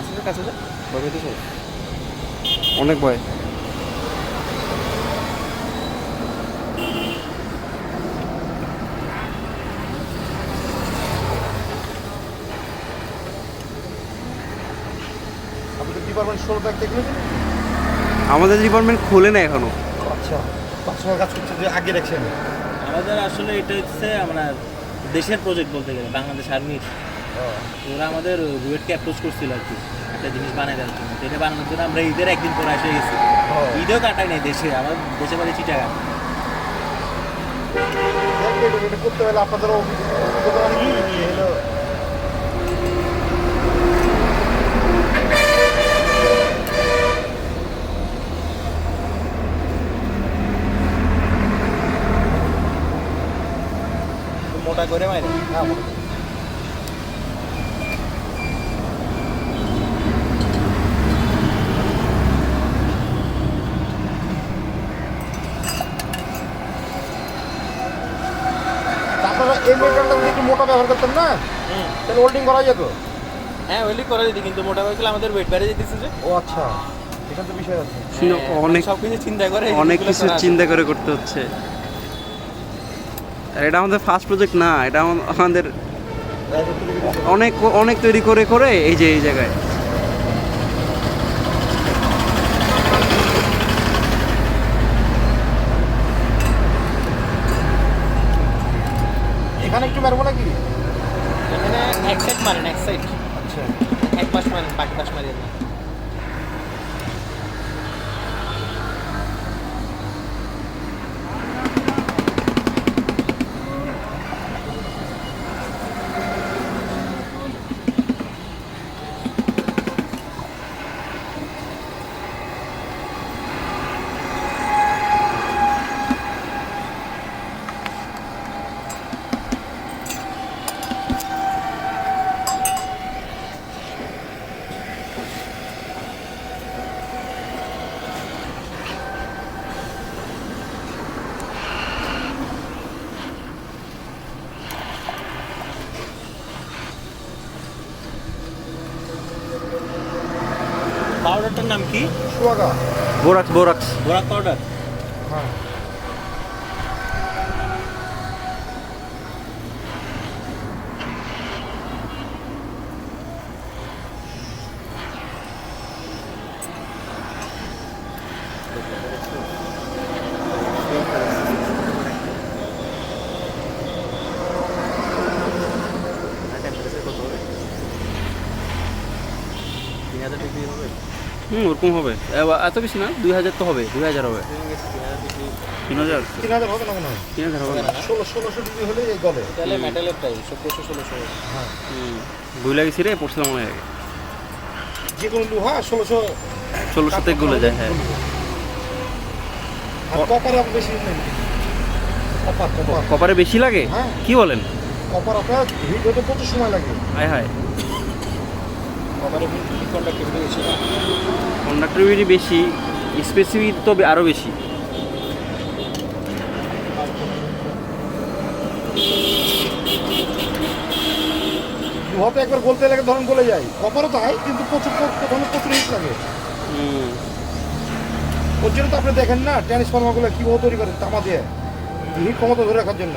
আসলে কাছে যা ভয় পেতেছ অনেক ভয় আমাদের ডিপার্টমেন্ট খোলে না এখনও। আচ্ছা কাজ করছে যে আগে আমাদের আসলে এটা হচ্ছে আমরা দেশের প্রজেক্ট বলতে গেলে বাংলাদেশ আর্মির ওরা আমাদের রুয়েটকে অ্যাপ্রোচ করছিল আর কি একটা জিনিস বানাই দেওয়ার জন্য। এটা বানানোর জন্য আমরা ঈদের একদিন পরে এসে গেছি। ঈদেও কাটাই নাই দেশে আমার দেশে বাড়ি চিটাগাং। করতে হলে আপনাদের। হলো মোটা করে মাইরে হ্যাঁ এই মেটালটা যদি একটু মোটা ব্যবহার করতেন না? তাহলে হোল্ডিং করা যেত? হ্যাঁ করে দিদি কিন্তু মোটা করে গেলে আমাদের ওয়েট বেড়ে যেতেছে যে। ও আচ্ছা এখানে তো বিষয় আছে। অনেক সব কিছু চিন্তা করে অনেক কিছু চিন্তা করে করতে হচ্ছে। আর এটা আমাদের ফার্স্ট প্রজেক্ট না এটা আমাদের অনেক অনেক তৈরি করে করে এই যে এই জায়গায়। একটু মারবো নাকি? এখানে এক সাইড মারেন এক সাইড আচ্ছা। এক পাশ মারেন বাকি পাশ মারিয়ে দেন। পাউডারটার নাম কি? সুয়াগা। Borax borax borax powder? হ্যাঁ তিন হাজার ডিগ্রি হবে? হুম ওরকম হবে। এত বেশি না দুই হাজার তো হবে দুই হাজার হবে। তিন হাজার তিন হাজার হবে না তিন হাজার হবে না। ষোলো ষোলোশো ডিগ্রি হলে এই গলে। তাহলে মেটালের প্রাইস চোদ্দোশো ষোলোশো। হ্যাঁ। ভুল লাগেছি রে পড়ছিলাম মনে হয় যে কোনো লোহা ষোলোশো ষোলোশো থেকে গুলে যায় হ্যাঁ। আর কপার বেশি কপার কপার। কপারে বেশি লাগে? হ্যাঁ। কি বলেন? কপার আপনার হিট হতে প্রচুর সময় লাগে। হায় হায়। কন্ডাক্টিভিটি বেশি স্পেসিফিক তো আরও বেশি। লোহাতে একবার গলতে লাগে ধরুন গলে যায় কপারও তাই কিন্তু প্রচুর প্রথমে প্রচুর হিট লাগে। ওর জন্য তো আপনি দেখেন না ট্রান্সফর্মারগুলো কীভাবে তৈরি করেন তামা দিয়ে। হিট ক্ষমতা ধরে রাখার জন্য।